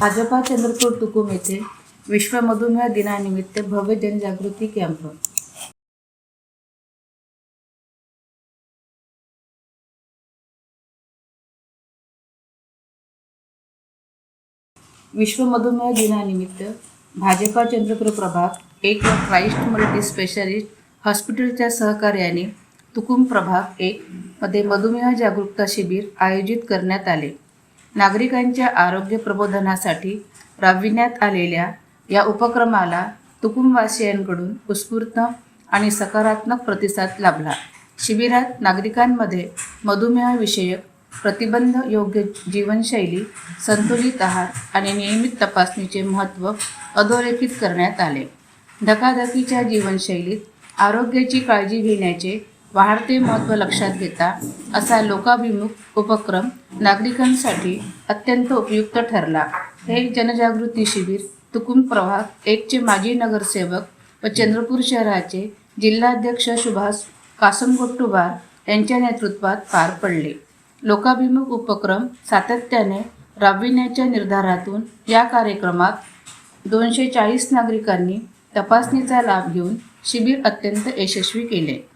भाजपा चंद्रपूर तुकुम येथे विश्व मधुमेह दिनानिमित्त भव्य जनजागृती कॅम्प. विश्व मधुमेह दिनानिमित्त भाजपा चंद्रपूर प्रभाग एक व क्राईस्ट मल्टी स्पेशालिस्ट हॉस्पिटलच्या सहकार्याने तुकुम प्रभाग एक मध्ये मधुमेह जागरूकता शिबिर आयोजित करण्यात आले. नागरिकांच्या आरोग्य प्रबोधनासाठी राबविण्यात आलेल्या या उपक्रमाला तुकुमवासियांकडून उत्स्फूर्त आणि सकारात्मक प्रतिसाद लाभला. शिबिरात नागरिकांमध्ये मधुमेहविषयक प्रतिबंध योग्य जीवनशैली संतुलित आहार आणि नियमित तपासणीचे महत्त्व अधोरेखित करण्यात आले. धकाधकीच्या जीवनशैलीत आरोग्याची काळजी घेण्याचे वाढते महत्त्व लक्षात घेता असा लोकाभिमुख उपक्रम नागरिकांसाठी अत्यंत उपयुक्त ठरला. हे जनजागृती शिबिर तुकुम प्रभाग एकचे माजी नगरसेवक व चंद्रपूर शहराचे जिल्हाध्यक्ष सुभाष कासमगोट्टुबार यांच्या नेतृत्वात पार पडले. लोकाभिमुख उपक्रम सातत्याने राबविण्याच्या निर्धारातून या कार्यक्रमात दोनशे चाळीस नागरिकांनी तपासणीचा लाभ घेऊन शिबिर अत्यंत यशस्वी केले.